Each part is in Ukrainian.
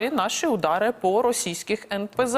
наші удари по російських НПЗ.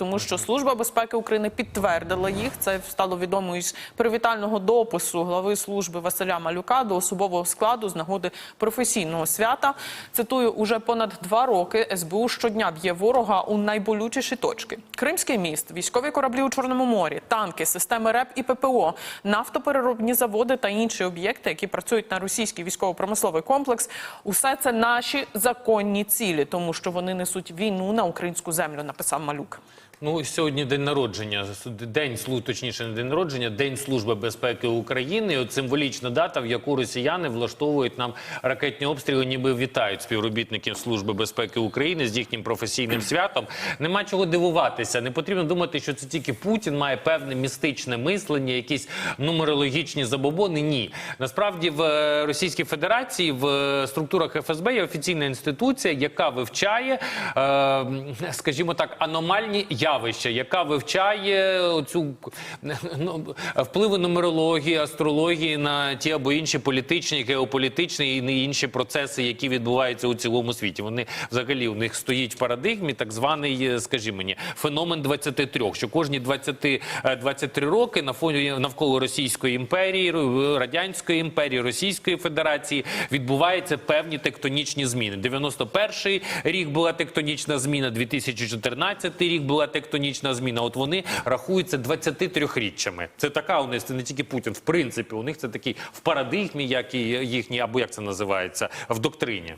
Тому що служба безпеки України підтвердила їх. Це стало відомо із привітального допису глави служби Василя Малюка до особового складу з нагоди професійного свята. Цитую, уже понад два роки СБУ щодня б'є ворога у найболючіші точки: Кримський міст, військові кораблі у Чорному морі, танки, системи РЕП і ППО, нафтопереробні заводи та інші об'єкти, які працюють на російський військово-промисловий комплекс. Усе це наші законні цілі, тому що вони несуть війну на українську землю. Написав Малюк. Ну сьогодні день народження, день точніше, не день народження, день служби безпеки України. І От символічна дата, в яку росіяни влаштовують нам ракетні обстріли, ніби вітають співробітників служби безпеки України з їхнім професійним святом. Нема чого дивуватися. Не потрібно думати, що це тільки Путін має певне містичне мислення, якісь нумерологічні забобони. Ні, насправді в е, Російській Федерації в е, структурах ФСБ є офіційна інституція, яка вивчає, е, скажімо так, аномальні явища, яка вивчає цю ну, впливи нумерології, астрології на ті або інші політичні, геополітичні і не інші процеси, які відбуваються у цілому світі. Вони взагалі у них стоїть в парадигмі так званий, е, скажімо мені, феномен 23, що кожні 20, е, 23 роки на фоні навколо Російської імперії, радянської імперії, Російської Федерації відбуваються певні тектонічні зміни. 91 рік була тектонічна зміна, 2014 рік була тектонічна зміна. От вони рахуються 23-річчями. Це така у них це не тільки Путін. В принципі, у них це такий в парадигмі, як і їхній, або як це називається, в доктрині.